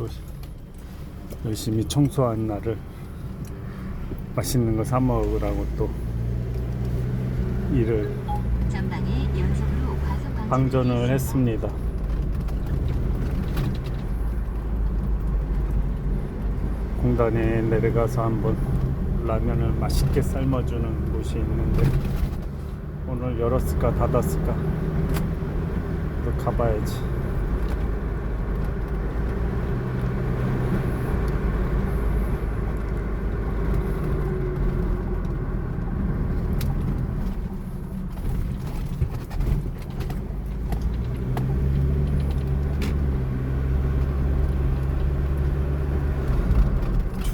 또 열심히 청소한 날을 맛있는 거 사 먹으라고 또 일을 방전을. 했습니다. 공단에 내려가서 한번 라면을 맛있게 삶아주는 곳이 있는데 오늘 열었을까 닫았을까 또 가봐야지.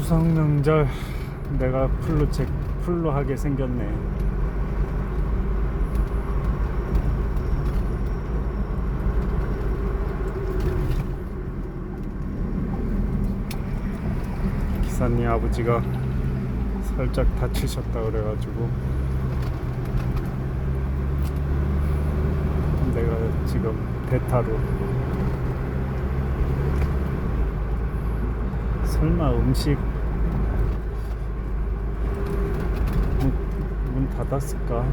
추석 명절 내가 풀로 체, 풀로 하게 생겼네. 기사님 아버지가 살짝 다치셨다 그래가지고 내가 지금 대타로 설마 음식 닫았을까?